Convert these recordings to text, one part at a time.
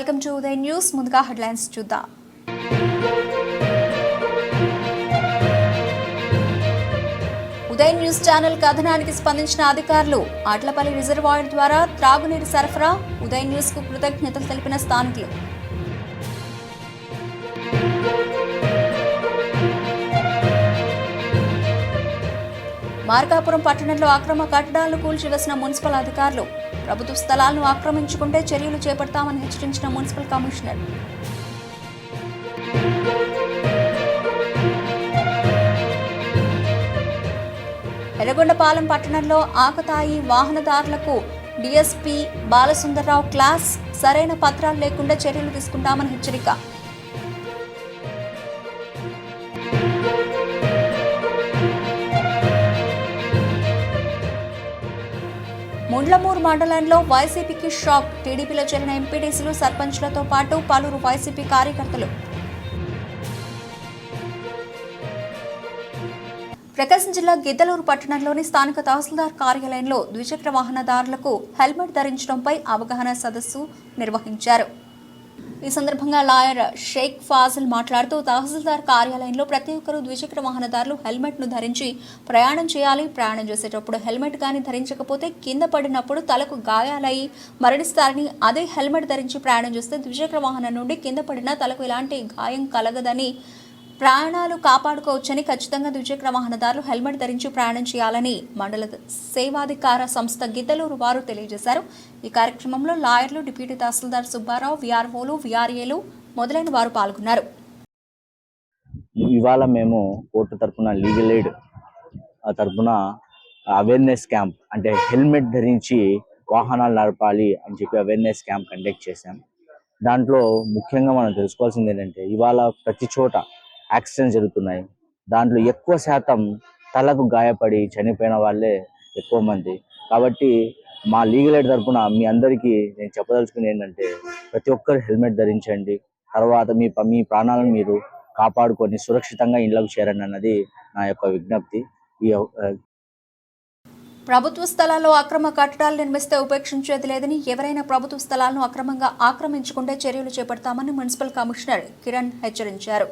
Welcome to Uday news. ముందుగా headlines చూద్దాం. Uday news channel కథనానికి స్పందించిన అధికారులు ఆట్లపల్లి రిజర్వాయర్ ద్వారా త్రాగునీరు సరఫరా ఉదయ్ న్యూస్కు కృతజ్ఞతలు తెలిపిన స్థానికులు. మార్కాపురం పట్టణంలో అక్రమ కట్టడాలను కూల్చివేసిన మున్సిపల్ అధికారులు ప్రభుత్వ స్థలాలను ఆక్రమించుకుంటే చర్యలు చేపడతామని హెచ్చరించిన మున్సిపల్ కమిషనర్. ఎర్రగొండపాలెం పట్టణంలో ఆకతాయి వాహనదారులకు డీఎస్పీ బాలసుందర్రావు క్లాస్ సరైన పత్రాలు లేకుండా చర్యలు తీసుకుంటామని హెచ్చరిక. ముండ్లమూరు మండలంలో వైసీపీకి షాక్. టీడీపీలో చేరిన ఎంపీటీసీలు సర్పంచ్లతో పాటు పలువురు వైసీపీ కార్యకర్తలు. ప్రకాశం జిల్లా గిద్దలూరు పట్టణంలోని స్థానిక తహసీల్దార్ కార్యాలయంలో ద్విచక్ర వాహనదారులకు హెల్మెట్ ధరించడంపై అవగాహన సదస్సు నిర్వహించారు. ఈ సందర్భంగా లాయర్ షేక్ ఫాజిల్ మాట్లాడుతూ తహసీల్దార్ కార్యాలయంలో ప్రతి ఒక్కరూ ద్విచక్ర వాహనదారులు హెల్మెట్ను ధరించి ప్రయాణం చేయాలి. ప్రయాణం చేసేటప్పుడు హెల్మెట్ కానీ ధరించకపోతే కింద పడినప్పుడు తలకు గాయాలయ్యి మరణిస్తారని అదే హెల్మెట్ ధరించి ప్రయాణం చేస్తే ద్విచక్ర వాహనం నుండి కింద పడినా తలకు ఎలాంటి గాయం కలగదని ప్రాణాలు కాపాడుకోవచ్చని ఖచ్చితంగా ద్విచక్ర వాహనదారులు హెల్మెట్ ధరించి ప్రయాణం చేయాలని మండల సేవాధికార సంస్థ గిద్దలూరు వారు తెలియజేశారు. ఈ కార్యక్రమంలో లాయర్లు డిప్యూటీ తహసీల్దార్ సుబ్బారావు విఆర్ఓలు విఆర్ఏలు మొదలైన వారు పాల్గొన్నారు. ఇవాళ మేము కోర్టు తరపున లీగల్ ఎయిడ్ తరపున అవేర్నెస్ క్యాంప్ అంటే హెల్మెట్ ధరించి వాహనాలు నడపాలి అని చెప్పి అవేర్నెస్ క్యాంప్ కండక్ట్ చేశాం. దాంట్లో ముఖ్యంగా మనం తెలుసుకోవాల్సింది ఏంటంటే ఇవాళ ప్రతి చోట యాక్సిడెంట్స్ జరుగుతున్నాయి. దాంట్లో ఎక్కువ శాతం తలకు గాయపడి చనిపోయిన వాళ్ళే ఎక్కువ మంది. కాబట్టి మా లీగల్ ఎయిడ్ తరపున మీ అందరికీ నేను చెప్పదలుచుకుని ఏంటంటే ప్రతి ఒక్కరు హెల్మెట్ ధరించండి. తర్వాత మీ మీ ప్రాణాలను మీరు కాపాడుకొని సురక్షితంగా ఇళ్ళకు చేరండి అన్నది నా యొక్క విజ్ఞప్తి. ఈ ప్రభుత్వ స్థలాల్లో అక్రమ కట్టడాలు నిర్మిస్తే ఉపేక్షించేది లేదని ఎవరైనా ప్రభుత్వ స్థలాలను అక్రమంగా ఆక్రమించుకుంటే చర్యలు చేపడతామని మున్సిపల్ కమిషనర్ కిరణ్ హెచ్చరించారు.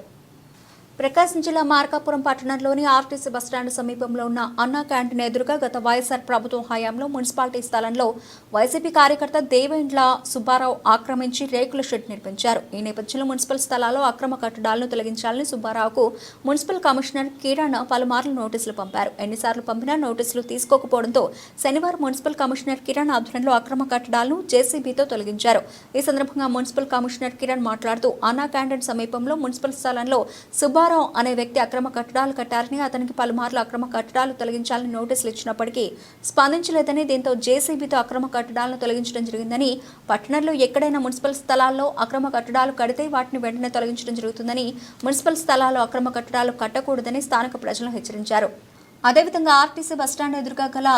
ప్రకాశం జిల్లా మార్కాపురం పట్టణంలోని ఆర్టీసీ బస్టాండ్ సమీపంలో ఉన్న అన్నా క్యాంటీన్ ఎదురుగా గత వైఎస్ఆర్ ప్రభుత్వం హయాంలో మున్సిపాలిటీ స్థలంలో వైసీపీ కార్యకర్త దేవేండ్ల సుబ్బారావు ఆక్రమించి రేకుల షెడ్ నిర్మించారు. ఈ నేపథ్యంలో మున్సిపల్ స్థలాల్లో అక్రమ కట్టడాలను తొలగించాలని సుబ్బారావుకు మున్సిపల్ కమిషనర్ కిరణ్ పలుమార్లు నోటీసులు పంపారు. ఎన్నిసార్లు పంపినా నోటీసులు తీసుకోకపోవడంతో శనివారం మున్సిపల్ కమిషనర్ కిరణ్ ఆధ్వర్యంలో అక్రమ కట్టడాలను జేసీబీతో తొలగించారు. ఈ సందర్భంగా మున్సిపల్ కమిషనర్ కిరణ్ మాట్లాడుతూ అన్నా క్యాంటీన్ సమీపంలో మున్సిపల్ స్థలంలో సుబ్బారావు అనే వ్యక్తి అక్రమ కట్టడాలు కట్టారని అతనికి పలుమార్లు అక్రమ కట్టడాలు తొలగించాలని నోటీసులు ఇచ్చినప్పటికీ స్పందించలేదని దీంతో జేసీబీతో అక్రమ కట్టడాలను తొలగించడం జరిగిందని పట్టణంలో ఎక్కడైనా మున్సిపల్ స్థలాల్లో అక్రమ కట్టడాలు కడితే వాటిని వెంటనే తొలగించడం జరుగుతుందని మున్సిపల్ స్థలాల్లో అక్రమ కట్టడాలు కట్టకూడదని స్థానిక ప్రజలను హెచ్చరించారు. అదేవిధంగా ఆర్టీసీ బస్టాండ్ ఎదురుగా గల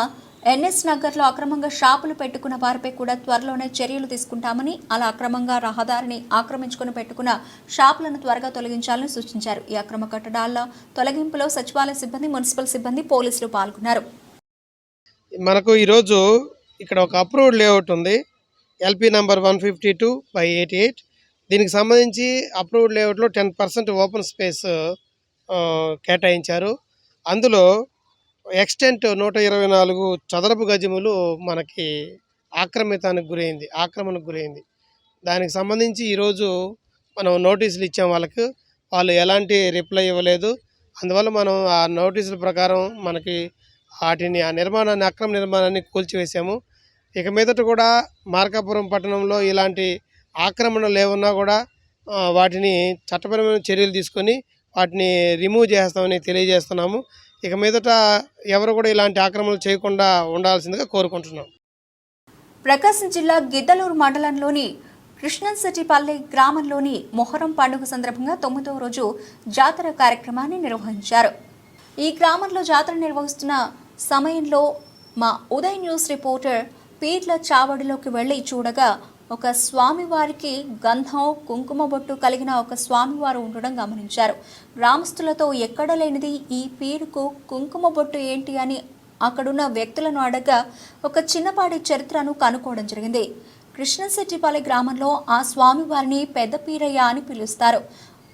ఎన్ఎస్ నగర్లో అక్రమంగా షాపులు పెట్టుకున్న వారిపై కూడా త్వరలోనే చర్యలు తీసుకుంటామని అలా అక్రమంగా రహదారిని ఆక్రమించుకుని పెట్టుకున్న షాపులను త్వరగా తొలగించాలని సూచించారు. ఈ అక్రమ కట్టడాల తొలగింపులో సచివాలయ సిబ్బంది మున్సిపల్ సిబ్బంది పోలీసులు పాల్గొన్నారు. మనకు ఈరోజు ఇక్కడ ఒక అప్రూవ్డ్ లేఅవుట్ ఉంది. LP number one fifty two by eighty eight. దీనికి సంబంధించి అప్రూవ్డ్ లేఅవుట్లో టెన్ పర్సెంట్ ఓపెన్ స్పేస్ కేటాయించారు. అందులో ఎక్స్టెంట్ నూట ఇరవై నాలుగు చదరపు గజములు మనకి ఆక్రమితానికి గురైంది ఆక్రమణకు గురైంది. దానికి సంబంధించి ఈరోజు మనం నోటీసులు ఇచ్చాం వాళ్ళకు. వాళ్ళు ఎలాంటి రిప్లై ఇవ్వలేదు. అందువల్ల మనం ఆ నోటీసుల ప్రకారం మనకి వాటిని ఆ నిర్మాణాన్ని అక్రమ నిర్మాణాన్ని కూల్చివేశాము ఇక మీదట కూడా మార్కాపురం పట్టణంలో ఇలాంటి ఆక్రమణలు ఏమన్నా కూడా వాటిని చట్టపరమైన చర్యలు తీసుకొని వాటిని రిమూవ్ చేస్తామని తెలియజేస్తున్నాము. ఇక మీదట ఎవరు కూడా ఇలాంటి ఆక్రమణలు చేయకుండా ఉండాల్సిందిగా కోరుకుంటున్నాం. ప్రకాశం జిల్లా గిద్దలూరు మండలంలోని కృష్ణంశెట్టిపల్లి గ్రామంలోని మొహరం పండుగ సందర్భంగా తొమ్మిదవ రోజు జాతర కార్యక్రమాన్ని నిర్వహించారు. ఈ గ్రామంలో జాతర నిర్వహిస్తున్న సమయంలో మా ఉదయ్ న్యూస్ రిపోర్టర్ పీర్ల చావడిలోకి వెళ్ళి చూడగా ఒక స్వామివారికి గంధం కుంకుమ బొట్టు కలిగిన ఒక స్వామివారు ఉండడం గమనించారు. గ్రామస్తులతో ఎక్కడ లేనిది ఈ పీరుకు కుంకుమ బొట్టు ఏంటి అని అక్కడున్న వ్యక్తులను అడగగా ఒక చిన్నపాటి చరిత్రను కనుక్కోవడం జరిగింది. కృష్ణశెట్టిపల్లి గ్రామంలో ఆ స్వామి వారిని పెద్ద పీరయ్య అని పిలుస్తారు.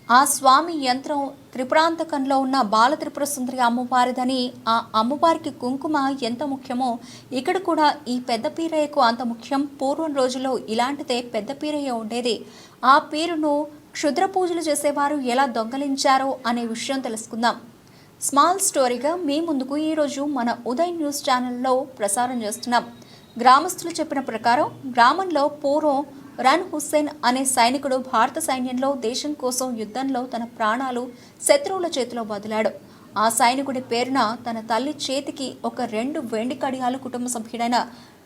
ఆ స్వామి యంత్రం త్రిపురాంతకంలో ఉన్న బాల త్రిపుర సుందరి అమ్మవారిదని ఆ అమ్మవారికి కుంకుమ ఎంత ముఖ్యమో ఇక్కడ కూడా ఈ పెద్ద పీరయ్యకు అంత ముఖ్యం. పూర్వం రోజుల్లో ఇలాంటిదే పెద్ద పీరయ్య ఉండేది. ఆ పీరును క్షుద్ర పూజలు చేసేవారు ఎలా దొంగలించారో అనే విషయం తెలుసుకుందాం. స్మాల్ స్టోరీగా మీ ముందుకు ఈరోజు మన ఉదయ్ న్యూస్ ఛానల్లో ప్రసారం చేస్తున్నాం. గ్రామస్తులు చెప్పిన ప్రకారం గ్రామంలో పూర్వం రన్ హుస్సేన్ అనే సైనికుడు భారత సైన్యంలో దేశం కోసం యుద్ధంలో తన ప్రాణాలు శత్రువుల చేతిలో వదిలాడు. ఆ సైనికుడి పేరున తన తల్లి చేతికి ఒక రెండు వెండి కడియాలు కుటుంబ సభ్యుడైన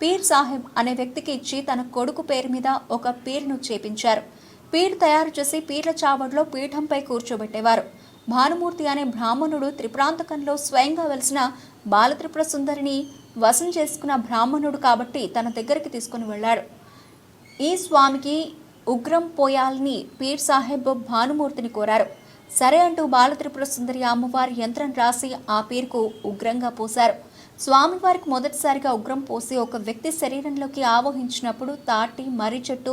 పీర్ సాహెబ్ అనే వ్యక్తికి ఇచ్చి తన కొడుకు పేరు మీద ఒక పీర్ను చేపించారు. పీర్ తయారు చేసి పీర్ల చావడిలో పీఠంపై కూర్చోబెట్టేవారు. భానుమూర్తి అనే బ్రాహ్మణుడు త్రిప్రాంతకంలో స్వయంగా వెలిసిన బాలత్రిపుర సుందరిని వశం చేసుకున్న బ్రాహ్మణుడు కాబట్టి తన దగ్గరికి తీసుకుని వెళ్ళాడు. ఈ స్వామికి ఉగ్రం పోయాలని పీర్ సాహెబ్ భానుమూర్తిని కోరారు. సరే అంటూ బాలత్రిపుర సుందరి అమ్మవారి యంత్రం రాసి ఆ పేరుకు ఉగ్రంగా పోశారు. స్వామివారికి మొదటిసారిగా ఉగ్రం పోసి ఒక వ్యక్తి శరీరంలోకి ఆవహించినప్పుడు తాటి మర్రి చెట్టు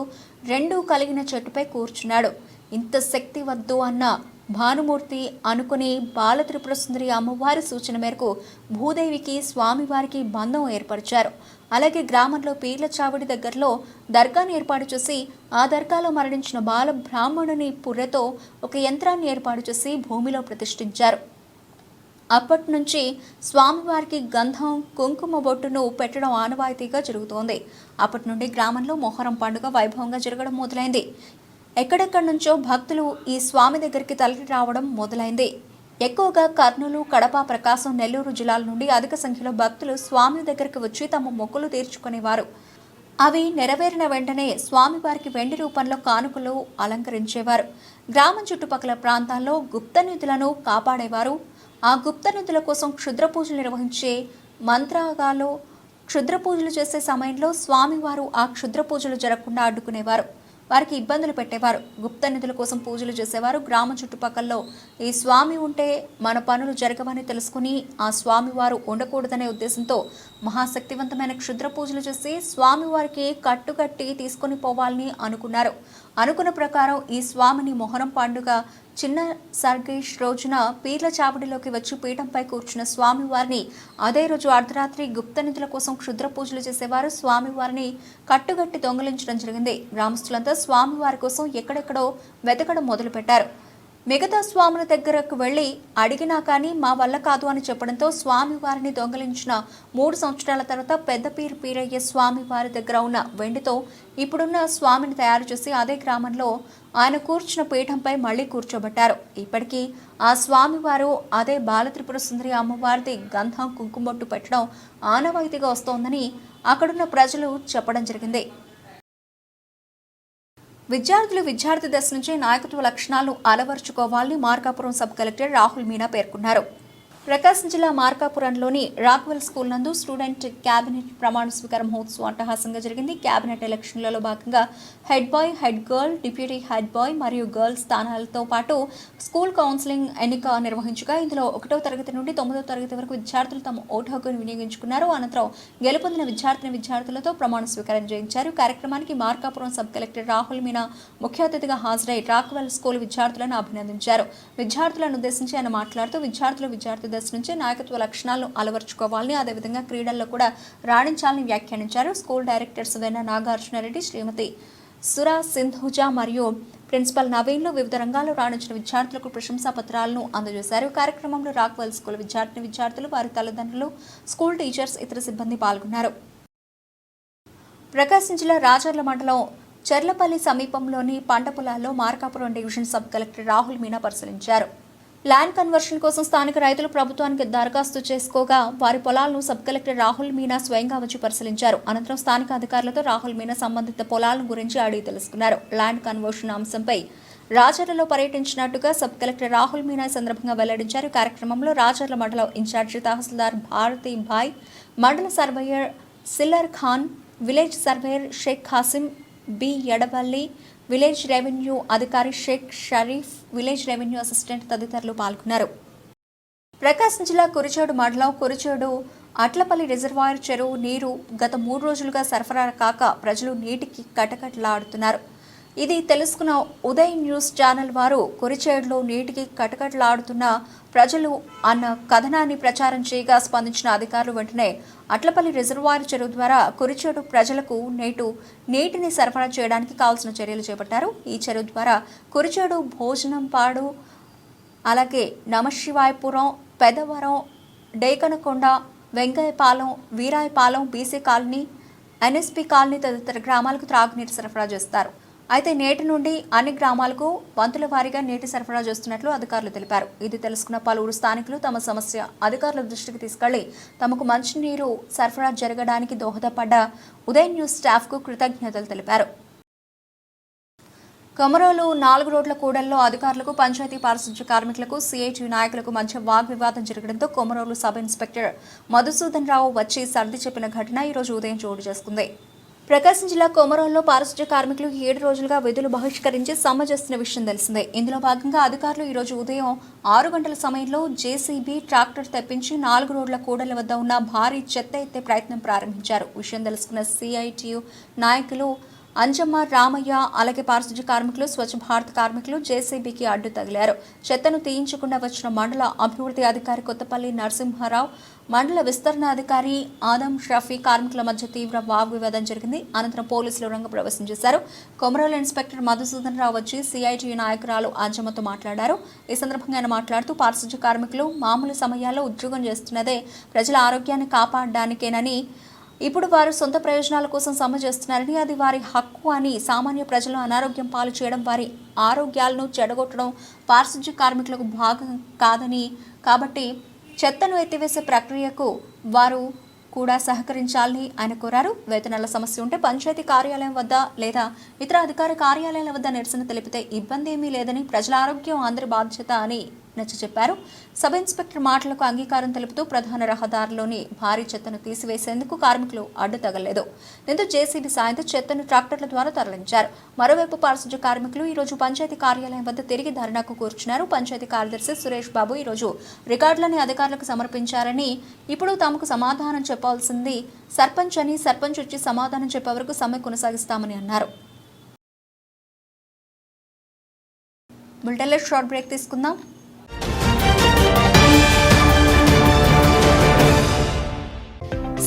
రెండూ కలిగిన చెట్టుపై కూర్చున్నాడు. ఇంత శక్తి వద్దు అన్న భానుమూర్తి అనుకుని బాలత్రిపుర సుందరి అమ్మవారి సూచన మేరకు భూదేవికి స్వామివారికి బంధం ఏర్పరిచారు. అలాగే గ్రామంలో పీర్ల చావడి దగ్గరలో దర్గాను ఏర్పాటు చేసి ఆ దర్గాలో మరణించిన బాల బ్రాహ్మణుని పుర్రెతో ఒక యంత్రాన్ని ఏర్పాటు చేసి భూమిలో ప్రతిష్ఠించారు. అప్పటి నుంచి స్వామివారికి గంధం కుంకుమ బొట్టును పెట్టడం ఆనవాయితీగా జరుగుతోంది. అప్పటి నుండి గ్రామంలో మొహరం పండుగ వైభవంగా జరగడం మొదలైంది. ఎక్కడెక్కడి నుంచో భక్తులు ఈ స్వామి దగ్గరికి తలకి రావడం మొదలైంది. ఎక్కువగా కర్నూలు కడప ప్రకాశం నెల్లూరు జిల్లాల నుండి అధిక సంఖ్యలో భక్తులు స్వామి దగ్గరికి వచ్చి తమ మొక్కులు తీర్చుకునేవారు. అవి నెరవేరిన వెంటనే స్వామివారికి వెండి రూపంలో కానుకలు అలంకరించేవారు. గ్రామం చుట్టుపక్కల ప్రాంతాల్లో గుప్త నిధులను కాపాడేవారు. ఆ గుప్త నిధుల కోసం క్షుద్ర పూజలు నిర్వహించే మంత్రాగాలో క్షుద్ర పూజలు చేసే సమయంలో స్వామివారు ఆ క్షుద్ర పూజలు జరగకుండా అడ్డుకునేవారు. వారికి ఇబ్బందులు పెట్టేవారు. గుప్త నిధుల కోసం పూజలు చేసేవారు. గ్రామ చుట్టుపక్కల్లో ఈ స్వామి ఉంటే మన పనులు జరగవని తెలుసుకుని ఆ స్వామివారు ఉండకూడదనే ఉద్దేశంతో మహాశక్తివంతమైన క్షుద్ర పూజలు చేసి స్వామివారికి కట్టుకట్టి తీసుకొని పోవాలని అనుకున్నారు. అనుకున్న ప్రకారం ఈ స్వామిని మొహరం పండుగ చిన్న సర్గేష్ రోజున పీర్ల చావడిలోకి వచ్చి పీఠంపై కూర్చున్న స్వామివారిని అదే రోజు అర్ధరాత్రి గుప్త నిధుల కోసం క్షుద్ర పూజలు చేసేవారు స్వామివారిని కట్టుగట్టి దొంగలించడం జరిగింది. గ్రామస్తులంతా స్వామివారి కోసం ఎక్కడెక్కడో వెతకడం మొదలుపెట్టారు. మిగతా స్వాముల దగ్గరకు వెళ్ళి అడిగినా కానీ మా వల్ల కాదు అని చెప్పడంతో స్వామి వారిని దొంగలించిన మూడు సంవత్సరాల తర్వాత పెద్దపీరు పీరయ్య స్వామి వారి దగ్గర ఉన్న వెండితో ఇప్పుడున్న స్వామిని తయారు చేసి అదే గ్రామంలో ఆయన కూర్చున్న పీఠంపై మళ్ళీ కూర్చోబెట్టారు. ఇప్పటికీ ఆ స్వామివారు అదే బాలత్రిపుర సుందరి అమ్మవారిది గంధం కుంకుమొట్టు పెట్టడం ఆనవాయితీగా వస్తోందని అక్కడున్న ప్రజలు చెప్పడం జరిగింది. విద్యార్థులు విద్యార్థి దశ నుంచే నాయకత్వ లక్షణాలను అలవర్చుకోవాలని మార్కాపురం సబ్ కలెక్టర్ రాహుల్ మీనా పేర్కొన్నారు. ప్రకాశం జిల్లా మార్కాపురంలోని రాక్వెల్ స్కూల్ నందు స్టూడెంట్ క్యాబినెట్ ప్రమాణ స్వీకార మహోత్సవం అట్టహాసంగా జరిగింది. క్యాబినెట్ ఎలక్షన్లలో భాగంగా head boy head girl deputy head boy మరియు గర్ల్ స్థానాలతో పాటు స్కూల్ కౌన్సిలింగ్ ఎన్నిక నిర్వహించగా ఇందులో ఒకటో తరగతి నుండి తొమ్మిదో తరగతి వరకు విద్యార్థులు తమ ఓటు హక్కును వినియోగించుకున్నారు. అనంతరం గెలుపొందిన విద్యార్థిని విద్యార్థులతో ప్రమాణ స్వీకారం చేయించారు. కార్యక్రమానికి మార్కాపురం సబ్ కలెక్టర్ రాహుల్ మీనా ముఖ్య అతిథిగా హాజరై రాక్వెల్ స్కూల్ విద్యార్థులను అభినందించారు. విద్యార్థులను ఉద్దేశించి ఆయన మాట్లాడుతూ విద్యార్థులు విద్యార్థి దశ నుంచి నాయకత్వ లక్షణాలను అలవర్చుకోవాలని అదేవిధంగా క్రీడల్లో కూడా రాణించాలని వ్యాఖ్యానించారు స్కూల్ డైరెక్టర్స్ వెన్న నాగార్జునరెడ్డి శ్రీమతి సురా సింధుజా మరియు ప్రిన్సిపల్ నవీన్లు వివిధ రంగాల్లో రాణించిన విద్యార్థులకు ప్రశంసా పత్రాలను అందజేశారు. కార్యక్రమంలో రాక్వెల్ స్కూల్ విద్యార్థిని విద్యార్థులు వారి తల్లిదండ్రులు స్కూల్ టీచర్స్ ఇతర సిబ్బంది పాల్గొన్నారు. ప్రకాశం జిల్లా రాజర్ల మండలం చెర్లపల్లి సమీపంలోని పంట పొలాల్లో Markapuram division sub collector Rahul Meena పరిశీలించారు. ల్యాండ్ కన్వర్షన్ కోసం స్థానిక రైతులు ప్రభుత్వానికి దరఖాస్తు చేసుకోగా వారి పొలాలను సబ్ కలెక్టర్ రాహుల్ మీనా స్వయంగా వచ్చి పరిశీలించారు. అనంతరం స్థానిక అధికారులతో రాహుల్ మీనా సంబంధిత పొలాలను గురించి అడిగి తెలుసుకున్నారు. ల్యాండ్ కన్వర్షన్ అంశంపై రాజర్లలో పర్యటించినట్టుగా సబ్ కలెక్టర్ రాహుల్ మీనా సందర్భంగా వెల్లడించారు. కార్యక్రమంలో రాజర్ల మండల ఇన్ఛార్జి తహసీల్దార్ భారతి భాయ్ మండల surveyor Sillar Khan village surveyor Shaik Khasim B Edavalli village revenue అధికారి Shaik Sharif village revenue assistant తదితరులు పాల్గొన్నారు. ప్రకాశం జిల్లా కురిచేడు మండలం కురిచేడు అట్లపల్లి రిజర్వాయర్ చెరువు నీరు గత మూడు రోజులుగా సరఫరా కాక ప్రజలు నీటికి కటకటలాడుతున్నారు. ఇది తెలుసుకున్న ఉదయ్ న్యూస్ ఛానల్ వారు కురిచేడులో నీటికి కటకటలాడుతున్న ప్రజలు అన్న కథనాన్ని ప్రచారం చేయగా స్పందించిన అధికారులు వెంటనే అట్లపల్లి రిజర్వాయర్ చెరువు ద్వారా కురిచేడు ప్రజలకు నేటు నీటిని సరఫరా చేయడానికి కావాల్సిన చర్యలు చేపట్టారు. ఈ చెరువు ద్వారా కురిచేడు భోజనంపాడు అలాగే Namasivayapuram Pedavaram Dekanakonda Venkayyapalem Veerayapalem BC colony NSP colony తదితర గ్రామాలకు త్రాగునీరు సరఫరా చేస్తారు. అయితే నేటి నుండి అన్ని గ్రామాలకు వంతుల వారీగా నీటి సరఫరా చేస్తున్నట్లు అధికారులు తెలిపారు. ఇది తెలుసుకున్న పలువురు స్థానికులు తమ సమస్య అధికారుల దృష్టికి తీసుకెళ్ళి తమకు మంచినీరు సరఫరా జరగడానికి దోహదపడ్డ ఉదయ న్యూస్ స్టాఫ్కు కృతజ్ఞతలు తెలిపారు. కొమరోలు నాలుగు రోడ్ల కూడల్లో అధికారులకు పంచాయతీ పారిశుధ్య కార్మికులకు సిఐటి నాయకులకు మధ్య వాగ్వివాదం జరగడంతో కొమరోలు సబ్ ఇన్స్పెక్టర్ మధుసూదన్ రావు వచ్చి సర్ది చెప్పిన ఘటన ఈరోజు ఉదయం చోటు చేసుకుంది. ప్రకాశం జిల్లా కోమరంలో పారిశుద్ధ్య కార్మికులు ఏడు రోజులుగా విధులు బహిష్కరించి సమ్మె చేస్తున్న విషయం తెలిసిందే. ఇందులో భాగంగా అధికారులు ఈ రోజు ఉదయం ఆరు గంటల సమయంలో జేసీబీ ట్రాక్టర్ తెప్పించి నాలుగు రోడ్ల కూడల వద్ద ఉన్న భారీ చెత్త ఎత్తే ప్రయత్నం ప్రారంభించారు. విషయం తెలుసుకున్న సిఐటియు నాయకులు అంజమ్మ రామయ్య అలాగే పారిశుద్ధ్య కార్మికులు స్వచ్ఛ భారత్ కార్మికులు జేసీబీకి అడ్డు తగిలారు. చెత్తను తీయించకుండా వచ్చిన మండల అభివృద్ధి అధికారి కొత్తపల్లి నరసింహారావు మండల విస్తరణాధికారి ఆదం షఫీ కార్మికుల మధ్య తీవ్ర వాగ్వివాదం జరిగింది. అనంతరం పోలీసులు రంగ ప్రవేశం చేశారు. కొమరోలు ఇన్స్పెక్టర్ మధుసూదన్ రావు వచ్చి సిఐటి నాయకురాలు అంజమ్మతో మాట్లాడారు. ఈ సందర్భంగా ఆయన మాట్లాడుతూ పారిశుద్ధ్య కార్మికులు మామూలు సమయాల్లో ఉద్యోగం చేస్తున్నదే ప్రజల ఆరోగ్యాన్ని కాపాడడానికేనని ఇప్పుడు వారు సొంత ప్రయోజనాల కోసం సమ్మె చేస్తున్నారని అది వారి హక్కు అని సామాన్య ప్రజలు అనారోగ్యం పాలు చేయడం వారి ఆరోగ్యాలను చెడగొట్టడం పారిశుధ్య కార్మికులకు భాగం కాదని. కాబట్టి చెత్తను ఎత్తివేసే ప్రక్రియకు వారు కూడా సహకరించాలని ఆయన కోరారు. వేతనాల సమస్య ఉంటే పంచాయతీ కార్యాలయం వద్ద లేదా ఇతర అధికార కార్యాలయాల వద్ద నిరసన తెలిపితే ఇబ్బంది ఏమీ లేదని ప్రజల ఆరోగ్యం అందరి బాధ్యత అని నచ్చ చెప్పారు. సబ్ ఇన్స్పెక్టర్ మాటలకు అంగీకారం తెలుపుతూ ప్రధాన రహదారిలోని భారీ చెత్తను తీసివేసేందుకు కార్మికులు అడ్డు తగలేదు. దీంతో జేసీబీ సాయంతో చెత్తను ట్రాక్టర్ల ద్వారా తరలించారు. మరోవైపు పారిశుధ్య కార్మికులు ఈ రోజు పంచాయతీ కార్యాలయం వద్ద తిరిగి ధర్నాకు కూర్చున్నారు. పంచాయతీ కార్యదర్శి సురేష్ బాబు ఈ రోజు రికార్డులని అధికారులకు సమర్పించారని ఇప్పుడు తమకు సమాధానం చెప్పాల్సింది సర్పంచ్ అని సర్పంచ్ వచ్చి సమాధానం చెప్పే వరకు సమ్మె కొనసాగిస్తామని అన్నారు. బుల్టెల్లో షార్ట్ బ్రేక్ తీసుకుందాం.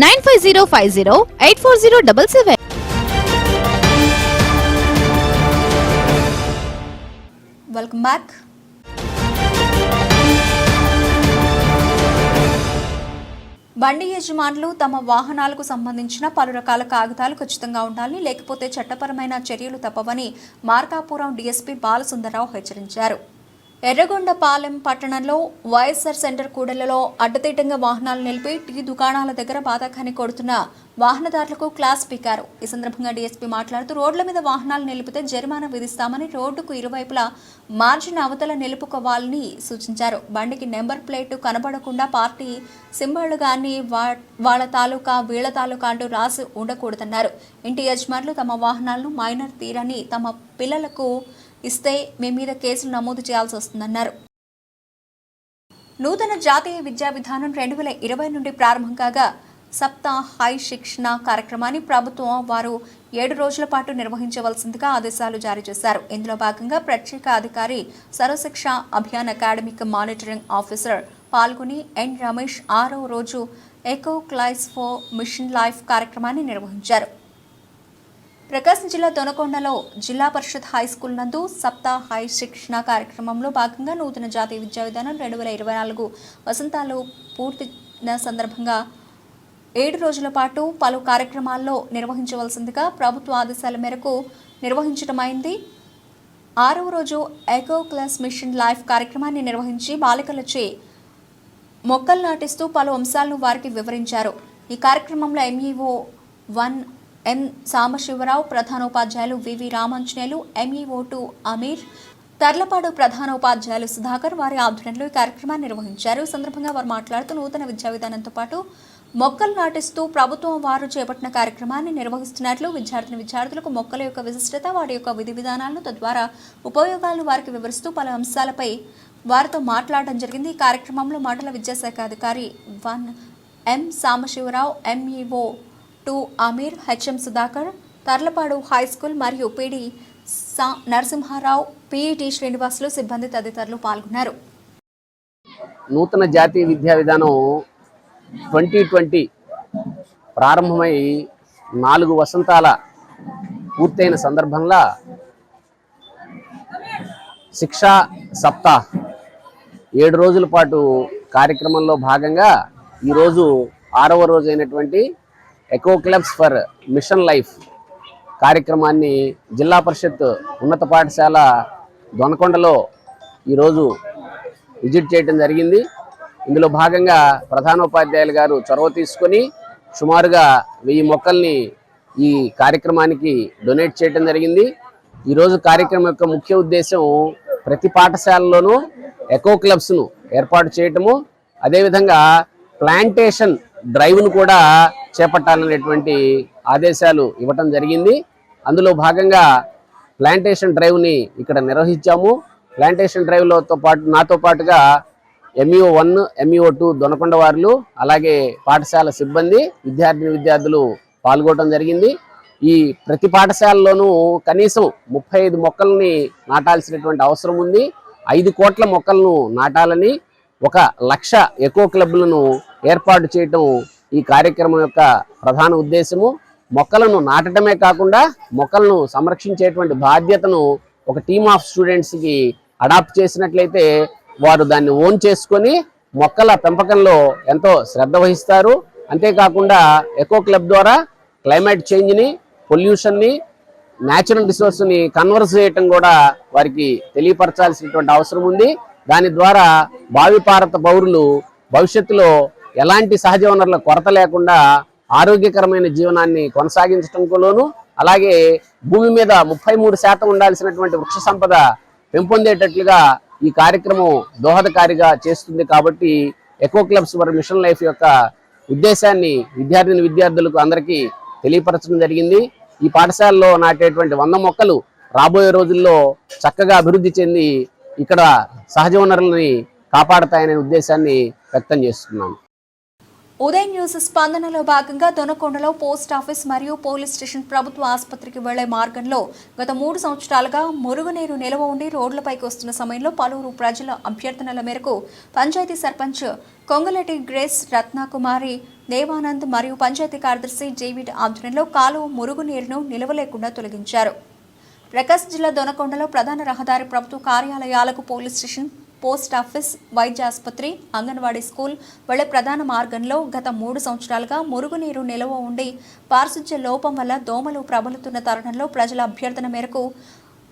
nine five zero five zero eight four zero double seven. Welcome back బండి యజమానులు తమ వాహనాలకు సంబంధించిన పలు రకాల కాగితాలు ఖచ్చితంగా ఉండాలని లేకపోతే చట్టపరమైన చర్యలు తప్పవని మార్కాపురం డీఎస్పీ బాలసుందరరావు హెచ్చరించారు. ఎర్రగొండపాలెం పట్టణంలో వైఎస్ఆర్ సెంటర్ కూడలలో అడ్డతీటంగా వాహనాలు నిలిపి టీ దుకాణాల దగ్గర బాధాకాన్ని కొడుతున్న వాహనదారులకు క్లాస్ పీకారు. ఈ సందర్భంగా డీఎస్పీ మాట్లాడుతూ రోడ్ల మీద వాహనాలు నిలిపితే జరిమానా విధిస్తామని రోడ్డుకు ఇరువైపులా మార్జిన్ అవతల నిలుపుకోవాలని సూచించారు. బండికి నెంబర్ ప్లేట్ కనబడకుండా పార్టీ సింబళ్ళు కానీ వాళ్ళ తాలూకా వీళ్ళ తాలూకా అంటూ రాసి ఉండకూడదన్నారు. ఇంటి యజమానులు తమ వాహనాలను మైనర్ తీరని తమ పిల్లలకు ఇస్తే మీ మీద కేసులు నమోదు చేయాల్సి వస్తుందన్నారు నూతన జాతీయ విద్యా విధానం రెండు వేల ఇరవై నుండి ప్రారంభం కాగా సప్తా హై శిక్షణ కార్యక్రమాన్ని ప్రభుత్వం వారు ఏడు రోజుల పాటు నిర్వహించవలసిందిగా ఆదేశాలు జారీ చేశారు. ఇందులో భాగంగా ప్రత్యేక అధికారి Sarva Shiksha Abhiyan academic monitoring officer పాల్గొని ఎన్ రమేష్ ఆరో రోజు ఎకో క్లైస్ ఫో మిషన్ లైఫ్ కార్యక్రమాన్ని నిర్వహించారు. ప్రకాశం జిల్లా దొనకొండలో జిల్లా పరిషత్ హై స్కూల్ నందు సప్తా హై శిక్షణ కార్యక్రమంలో భాగంగా నూతన జాతీయ విద్యా విధానం రెండు వేల ఇరవై నాలుగు వసంతాలు పూర్తి సందర్భంగా ఏడు రోజుల పాటు పలు కార్యక్రమాల్లో నిర్వహించవలసిందిగా ప్రభుత్వ ఆదేశాల మేరకు నిర్వహించడమైంది ఆరవ రోజు ఎకో క్లాస్ మిషన్ లైఫ్ కార్యక్రమాన్ని నిర్వహించి బాలికలచే మొక్కలు నాటిస్తూ పలు అంశాలను వారికి వివరించారు. ఈ కార్యక్రమంలో ఎంఈఓ వన్ ఎం. సాంబశివరావు ప్రధానోపాధ్యాయులు VV Ramanjaneyulu MEO two Ameer Tarlapadu ప్రధానోపాధ్యాయులు సుధాకర్ వారి ఆధ్వర్యంలో ఈ కార్యక్రమాన్ని నిర్వహించారు. ఈ సందర్భంగా వారు మాట్లాడుతూ నూతన విద్యా విధానంతో పాటు మొక్కలు నాటిస్తూ ప్రభుత్వం వారు చేపట్టిన కార్యక్రమాన్ని నిర్వహిస్తున్నట్లు విద్యార్థిని విద్యార్థులకు మొక్కల యొక్క విశిష్టత వాటి యొక్క విధి విధానాలను తద్వారా ఉపయోగాలను వారికి వివరిస్తూ పలు అంశాలపై వారితో మాట్లాడడం జరిగింది. ఈ కార్యక్రమంలో మండల విద్యాశాఖ అధికారి one M. Sambasivarao MEO two Ameer HM Sudhakar Tarlapadu high school మరియు పీడీ సా నరసింహారావు పీఈటీ శ్రీనివాసులు సిబ్బంది తదితరులు పాల్గొన్నారు. నూతన జాతీయ విద్యా విధానం ట్వంటీ ట్వంటీ ప్రారంభమై నాలుగు వసంతాల పూర్తయిన సందర్భంలో శిక్షా సప్తాహ్ ఏడు రోజుల పాటు కార్యక్రమంలో భాగంగా ఈరోజు ఆరవ రోజు అయినటువంటి eco clubs for mission life కార్యక్రమాన్ని జిల్లా పరిషత్ ఉన్నత పాఠశాల దొనకొండలో ఈరోజు విజిట్ చేయడం జరిగింది. ఇందులో భాగంగా ప్రధానోపాధ్యాయులు గారు చొరవ తీసుకొని సుమారుగా వెయ్యి మొక్కల్ని ఈ కార్యక్రమానికి డొనేట్ చేయడం జరిగింది. ఈరోజు కార్యక్రమం యొక్క ముఖ్య ఉద్దేశం ప్రతి పాఠశాలలోనూ ఎకో క్లబ్స్ను ఏర్పాటు చేయటము. అదేవిధంగా ప్లాంటేషన్ డ్రైవ్ను కూడా చేపట్టాలనేటువంటి ఆదేశాలు ఇవ్వటం జరిగింది. అందులో భాగంగా ప్లాంటేషన్ డ్రైవ్ని ఇక్కడ నిర్వహించాము. ప్లాంటేషన్ డ్రైవ్లతో పాటు నాతో పాటుగా MEO one MEO two Donakonda వారులు అలాగే పాఠశాల సిబ్బంది విద్యార్థిని విద్యార్థులు పాల్గొనడం జరిగింది. ఈ ప్రతి పాఠశాలలోనూ కనీసం ముప్పై ఐదు మొక్కల్ని నాటాల్సినటువంటి అవసరం ఉంది. ఐదు కోట్ల మొక్కలను నాటాలని ఒక లక్ష ఎకో క్లబ్లను ఏర్పాటు చేయటం ఈ కార్యక్రమం యొక్క ప్రధాన ఉద్దేశము. మొక్కలను నాటడమే కాకుండా మొక్కలను సంరక్షించేటువంటి బాధ్యతను ఒక టీమ్ ఆఫ్ స్టూడెంట్స్కి అడాప్ట్ చేసినట్లయితే వారు దాన్ని ఓన్ చేసుకొని మొక్కల పెంపకంలో ఎంతో శ్రద్ధ వహిస్తారు. అంతేకాకుండా ఎకో క్లబ్ ద్వారా క్లైమేట్ చేంజ్ని పొల్యూషన్ని న్యాచురల్ రిసోర్స్ని కన్వర్స్ చేయటం కూడా వారికి తెలియపరచాల్సినటువంటి అవసరం ఉంది. దాని ద్వారా భావి భారత పౌరులు భవిష్యత్తులో ఎలాంటి సహజ వనరుల కొరత లేకుండా ఆరోగ్యకరమైన జీవనాన్ని కొనసాగించడంలోనూ అలాగే భూమి మీద ముప్పై మూడు శాతం ఉండాల్సినటువంటి వృక్ష సంపద పెంపొందేటట్లుగా ఈ కార్యక్రమం దోహదకారిగా చేస్తుంది కాబట్టి eco clubs for mission life యొక్క ఉద్దేశాన్ని విద్యార్థిని విద్యార్థులకు అందరికీ తెలియపరచడం జరిగింది. ఈ పాఠశాలలో నాటేటువంటి వంద మొక్కలు రాబోయే రోజుల్లో చక్కగా అభివృద్ధి చెంది ఇక్కడ సహజ వనరులని కాపాడతాయనే ఉద్దేశాన్ని వ్యక్తం చేస్తున్నాను ఉదయం న్యూస్ స్పందనలో భాగంగా దొనకొండలో పోస్ట్ ఆఫీస్ మరియు పోలీస్ స్టేషన్ ప్రభుత్వ ఆసుపత్రికి వెళ్ళే మార్గంలో గత మూడు సంవత్సరాలుగా మురుగునీరు నిల్వ ఉండి రోడ్లపైకి వస్తున్న సమయంలో పలువురు ప్రజల అభ్యర్థనల మేరకు పంచాయతీ సర్పంచ్ కొంగలటి గ్రేస్ రత్నకుమారి దేవానంద్ మరియు పంచాయతీ కార్యదర్శి జేవిడ్ ఆధ్వర్యంలో కాలువ మురుగునీరును నిలవలేకుండా తొలగించారు. ప్రకాశం జిల్లా దొనకొండలో ప్రధాన రహదారి ప్రభుత్వ కార్యాలయాలకు పోలీస్ స్టేషన్ పోస్ట్ ఆఫీస్ వైద్య ఆసుపత్రి అంగన్వాడీ స్కూల్ వెళ్ళే ప్రధాన మార్గంలో గత మూడు సంవత్సరాలుగా మురుగునీరు నిల్వ ఉండి పారిశుధ్య లోపం వల్ల దోమలు ప్రబలుతున్న తరుణంలో ప్రజల అభ్యర్థన మేరకు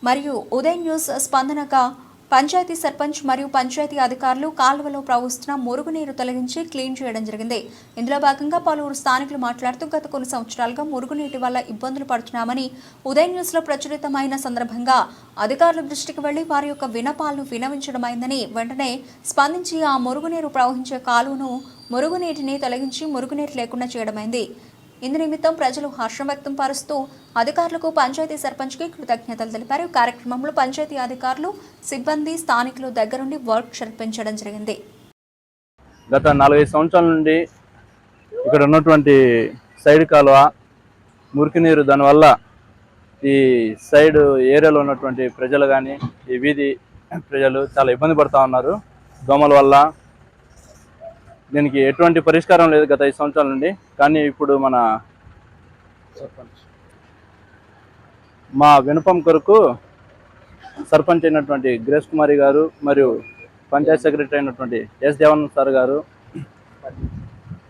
మరియు ఉదయం న్యూస్ స్పందనగా పంచాయతీ సర్పంచ్ మరియు పంచాయతీ అధికారులు కాలువలో ప్రవహిస్తున్న మురుగునీరు తొలగించి క్లీన్ చేయడం జరిగింది. ఇందులో భాగంగా పలువురు స్థానికులు మాట్లాడుతూ గత కొన్ని సంవత్సరాలుగా మురుగునీటి వల్ల ఇబ్బందులు పడుతున్నామని ఉదయ్ న్యూస్లో ప్రచురితమైన సందర్భంగా అధికారుల దృష్టికి వెళ్ళి వారి యొక్క వినపాలను వినవించడమైందని వెంటనే స్పందించి ఆ మురుగునీరు ప్రవహించే కాలువను మురుగునీటిని తొలగించి మురుగునీరు లేకుండా చేయడమైంది. ఇందు నిమిత్తం ప్రజలు హర్షం వ్యక్తం పరుస్తూ అధికారులకు పంచాయతీ సర్పంచ్కి కృతజ్ఞతలు తెలిపారు. కార్యక్రమంలో పంచాయతీ అధికారులు సిబ్బంది స్థానికులు దగ్గరుండి వర్క్ జరిపించడం జరిగింది. గత నలభై సంవత్సరాల నుండి ఇక్కడ ఉన్నటువంటి సైడ్ కాలువ మురికి నీరు దానివల్ల ఈ సైడ్ ఏరియాలో ఉన్నటువంటి ప్రజలు కానీ ఈ వీధి ప్రజలు చాలా ఇబ్బంది పడుతూ ఉన్నారు. దోమల వల్ల దీనికి ఎటువంటి పరిష్కారం లేదు గత ఐదు సంవత్సరాల నుండి. కానీ ఇప్పుడు మన మా వినపం కొరకు సర్పంచ్ అయినటువంటి గ్రేస్ కుమారి గారు మరియు పంచాయత్ సెక్రటరీ అయినటువంటి ఎస్ దేవానంద్ సార్ గారు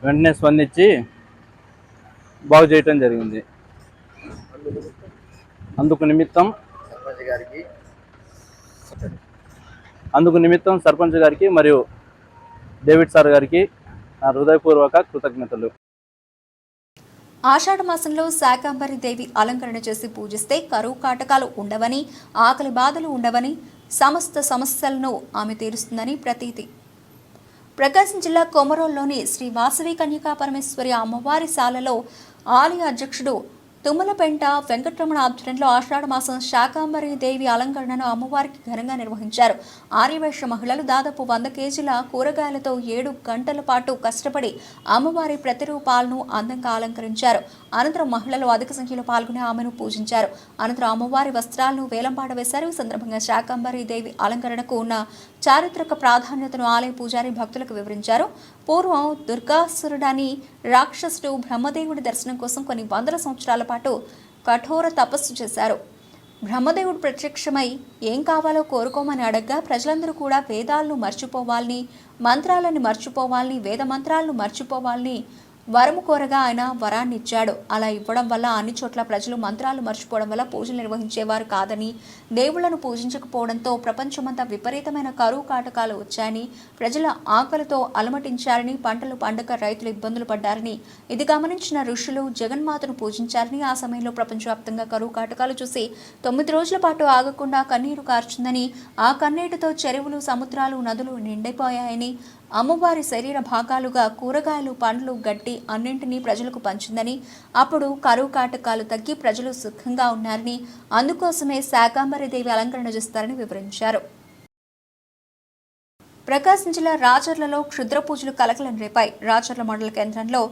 వెంటనే స్పందించి బాగు చేయటం జరిగింది. అందుకు నిమిత్తం అందుకు నిమిత్తం సర్పంచ్ గారికి మరియు డేవిడ్ సార్ గారికి నా హృదయపూర్వక కృతజ్ఞతలు. ఆషాఢ మాసంలో శాకాంబరి దేవి అలంకరణ చేసి పూజిస్తే కరువు కాటకాలు ఉండవని ఆకలి బాధలు ఉండవని సమస్త సమస్యలను ఆమె తీరుస్తుందని ప్రతీతి. ప్రకాశం జిల్లా కొమరోల్లోని శ్రీ వాసవి కన్యకా పరమేశ్వరి అమ్మవారి శాలలో ఆలయ అధ్యక్షుడు తుమ్మలపెంట వెంకటరమణ ఆధ్వర్యంలో ఆషాఢ మాసం శాకాంబరి దేవి అలంకరణను అమ్మవారికి ఘనంగా నిర్వహించారు. ఆర్యవేష మహిళలు దాదాపు వంద కేజీల కూరగాయలతో ఏడు గంటల పాటు కష్టపడి అమ్మవారి ప్రతిరూపాలను అందంగా అలంకరించారు. అనంతరం మహిళలు అధిక సంఖ్యలో పాల్గొని ఆమెను పూజించారు. అనంతరం అమ్మవారి వస్త్రాలను వేలంపాట వేశారు. ఈ సందర్భంగా శాకాంబరి దేవి అలంకరణకు ఉన్న చారిత్రక ప్రాధాన్యతను ఆలయ పూజారి భక్తులకు వివరించారు. పూర్వం దుర్గాసురుడని రాక్షసుడు బ్రహ్మదేవుడి దర్శనం కోసం కొన్ని వందల సంవత్సరాల పాటు కఠోర తపస్సు చేశారు. బ్రహ్మదేవుడు ప్రత్యక్షమై ఏం కావాలో కోరుకోమని అడగ్గా ప్రజలందరూ కూడా వేదాలను మర్చిపోవాలని మంత్రాలను మర్చిపోవాలని వేద మంత్రాలను మర్చిపోవాలని వరము కోరగా ఆయన వరాన్ని ఇచ్చాడు అలా ఇవ్వడం వల్ల అన్ని చోట్ల ప్రజలు మంత్రాలు మర్చిపోవడం వల్ల పూజలు నిర్వహించేవారు కాదని దేవుళ్ళను పూజించకపోవడంతో ప్రపంచమంతా విపరీతమైన కరువు కాటకాలు వచ్చాయని ప్రజల ఆకలితో అలమటించారని పంటలు పండగ రైతులు ఇబ్బందులు పడ్డారని ఇది గమనించిన ఋషులు జగన్మాతను పూజించారని ఆ సమయంలో ప్రపంచవ్యాప్తంగా కరువు కాటకాలు చూసి తొమ్మిది రోజుల పాటు ఆగకుండా కన్నీరు కార్చిందని ఆ కన్నీటితో చెరువులు సముద్రాలు నదులు నిండిపోయాయని అమ్మవారి శరీర భాగాలుగా కూరగాయలు పండ్లు గడ్డి అన్నింటినీ ప్రజలకు పంచిందని అప్పుడు కరువు కాటకాలు తగ్గి ప్రజలు సుఖంగా ఉన్నారని అందుకోసమే శాకాంబరి దేవి అలంకరణ చేస్తారని వివరించారు. ప్రకాశం జిల్లా రాచర్లలో క్షుద్ర పూజలు కలకలం రేపాయి. రాచర్ల మండల కేంద్రంలో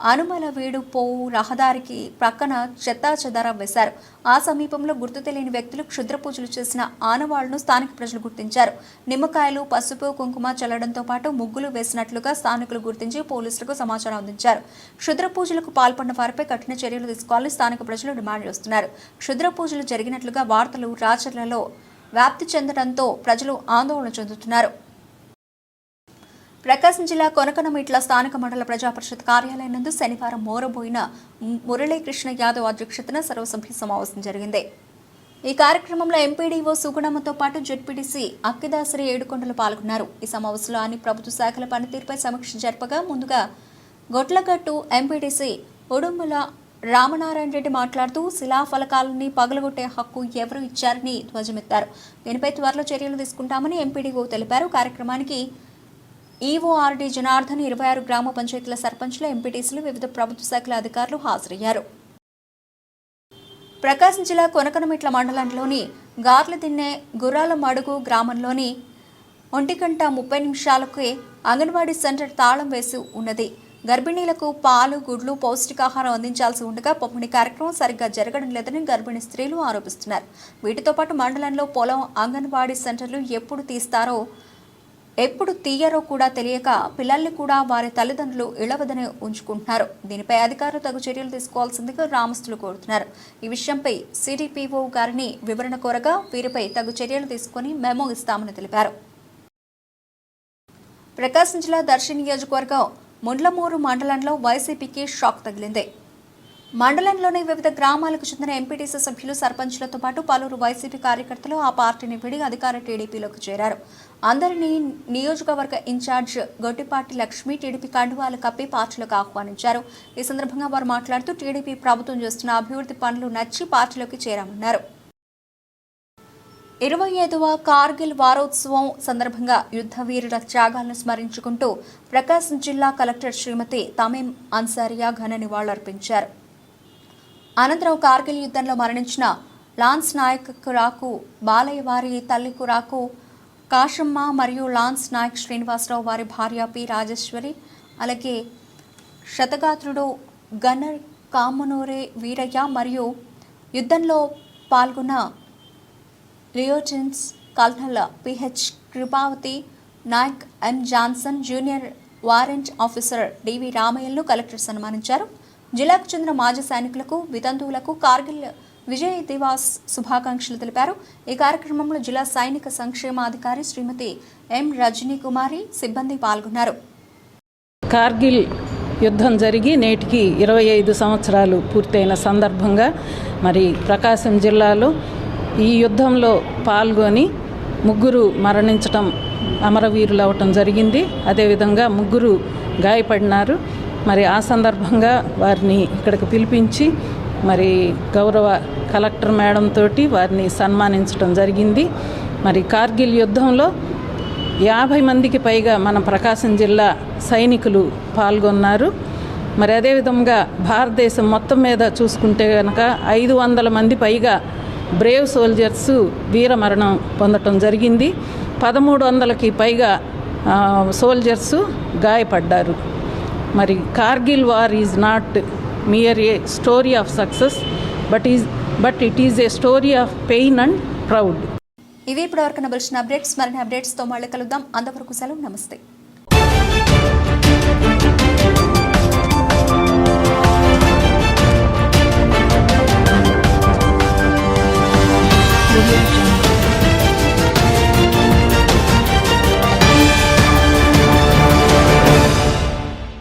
అనుమల వీడు పోవు రహదారికి ప్రక్కన చెత్తా చెదారం వేశారు. ఆ సమీపంలో గుర్తు తెలియని వ్యక్తులు క్షుద్ర పూజలు చేసిన ఆనవాళ్ళను స్థానిక ప్రజలు గుర్తించారు. నిమ్మకాయలు పసుపు కుంకుమ చల్లడంతో పాటు ముగ్గులు వేసినట్లుగా స్థానికులు గుర్తించి పోలీసులకు సమాచారం అందించారు. క్షుద్ర పూజలకు పాల్పడిన వారిపై కఠిన చర్యలు తీసుకోవాలని స్థానిక ప్రజలు డిమాండ్ చేస్తున్నారు. క్షుద్ర పూజలు జరిగినట్లుగా వార్తలు రాచర్లలో వ్యాప్తి చెందడంతో ప్రజలు ఆందోళన చెందుతున్నారు. ప్రకాశం జిల్లా కొనకనమిట్ల స్థానిక మండల ప్రజా పరిషత్ కార్యాలయం నందు శనివారం మోరబోయిన మురళీకృష్ణ యాదవ్ అధ్యక్షతన సర్వసభ్య సమావేశం జరిగింది. ఈ కార్యక్రమంలో ఎంపీడీఓ సుగుణమ్మతో పాటు జెడ్పీటీసీ అక్కిదాసరి ఏడుకొండలు పాల్గొన్నారు. ఈ సమావేశంలో అన్ని ప్రభుత్వ శాఖల పనితీరుపై సమీక్ష జరపగా ముందుగా గొట్లగట్టు ఎంపీటీసీ ఉడుమ్మల రామనారాయణ రెడ్డి మాట్లాడుతూ శిలాఫలకాలని పగలగొట్టే హక్కు ఎవరు ఇచ్చారని ధ్వజమెత్తారు. దీనిపై త్వరలో చర్యలు తీసుకుంటామని ఎంపీడీఓ తెలిపారు. కార్యక్రమానికి ఈఓఆర్డీ జనార్దన్ ఇరవై ఆరు గ్రామ పంచాయతీల సర్పంచ్లు ఎంపీటీసీలు వివిధ ప్రభుత్వ శాఖల అధికారులు హాజరయ్యారు. ప్రకాశం జిల్లా కొనకనమిట్ల మండలంలోని గార్లదిన్నె గుర్రాల మడుగు గ్రామంలోని ఒంటిగంట ముప్పై నిమిషాలకే అంగన్వాడీ సెంటర్ తాళం వేసి ఉన్నది. గర్భిణీలకు పాలు గుడ్లు పౌష్టికాహారం అందించాల్సి ఉండగా పంపిణీ కార్యక్రమం సరిగ్గా జరగడం లేదని గర్భిణీ స్త్రీలు ఆరోపిస్తున్నారు. వీటితో పాటు మండలంలో పొలం అంగన్వాడీ సెంటర్లు ఎప్పుడు తీస్తారో ఎప్పుడు తీయరో కూడా తెలియక పిల్లల్ని కూడా వారి తల్లిదండ్రులు ఇళ్ళవదనే ఉంచుకుంటున్నారు. దీనిపై అధికారులు తగు చర్యలు తీసుకోవాల్సిందిగా గ్రామస్తులు కోరుతున్నారు. ఈ విషయంపై సిడిపిఓ గారిని వివరణ కోరగా వీరిపై తగు చర్యలు తీసుకుని మెమో ఇస్తామని తెలిపారు. ప్రకాశం జిల్లా దర్శి నియోజకవర్గం ముండ్లమూరు మండలంలో వైసీపీకి షాక్ తగిలింది. మండలంలోని వివిధ గ్రామాలకు చెందిన ఎంపీటీసీ సభ్యులు సర్పంచ్లతో పాటు పలువురు వైసీపీ కార్యకర్తలు ఆ పార్టీని విడి అధికార టీడీపీలోకి చేరారు. అందరినీ నియోజకవర్గ ఇన్ఛార్జ్ గొట్టిపాటి లక్ష్మి టీడీపీ కండువాలు కప్పి పార్టీలోకి ఆహ్వానించారు. ఈ సందర్భంగా వారు మాట్లాడుతూ టీడీపీ ప్రభుత్వం చేస్తున్న అభివృద్ధి పనులు నచ్చి పార్టీలోకి చేరామన్నారు. ఇరవై ఐదవ కార్గిల్ వారోత్సవం సందర్భంగా యుద్ధ వీరుల త్యాగాలను స్మరించుకుంటూ ప్రకాశం జిల్లా కలెక్టర్ శ్రీమతి తమీం అన్సారియా ఘన నివాళులర్పించారు. అనంతరం కార్గిల్ యుద్ధంలో మరణించిన లాన్స్ నాయక్ కురాకు బాలయ్య వారి తల్లి కురాకు కాశమ్మ మరియు లాన్స్ నాయక్ శ్రీనివాసరావు వారి భార్య పి. రాజేశ్వరి అలాగే శతగాత్రుడు గన్నర్ కామనూరే వీరయ్య మరియు యుద్ధంలో పాల్గొన్న లియోజెన్స్ colonel PH Krupavathi Nayak M. Johnson junior warrant officer DV రామయ్యను collector సన్మానించారు. జిల్లాకు చెందిన మాజీ సైనికులకు వితంతువులకు కార్గిల్ విజయ్ దివాస్ శుభాకాంక్షలు తెలిపారు. ఈ కార్యక్రమంలో జిల్లా సైనిక సంక్షేమాధికారి శ్రీమతి ఎం రజనీ కుమారి సిబ్బంది పాల్గొన్నారు. కార్గిల్ యుద్ధం జరిగి నేటికి ఇరవై ఐదు సంవత్సరాలు పూర్తయిన సందర్భంగా మరి ప్రకాశం జిల్లాలో ఈ యుద్ధంలో పాల్గొని ముగ్గురు మరణించటం అమరవీరులు అవటం జరిగింది. అదేవిధంగా ముగ్గురు గాయపడినారు. మరి ఆ సందర్భంగా వారిని ఇక్కడికి పిలిపించి మరి గౌరవ కలెక్టర్ మేడం తోటి వారిని సన్మానించడం జరిగింది. మరి కార్గిల్ యుద్ధంలో యాభై మందికి పైగా మన ప్రకాశం జిల్లా సైనికులు పాల్గొన్నారు. మరి అదేవిధంగా భారతదేశం మొత్తం మీద చూసుకుంటే కనుక ఐదు వందల మంది పైగా బ్రేవ్ సోల్జర్స్ వీరమరణం పొందటం జరిగింది. పదమూడు వందలకి పైగా సోల్జర్స్ గాయపడ్డారు. మరి Kargil war is not mere a story of success but is but it is a story of pain and proud. ఇవి ఇప్పటివరకు నబలిసిన అప్డేట్స్. మరిన్ని అప్డేట్స్తో మళ్ళీ కలుద్దాం. అంతవరకు సెలవు. నమస్తే. Thank you.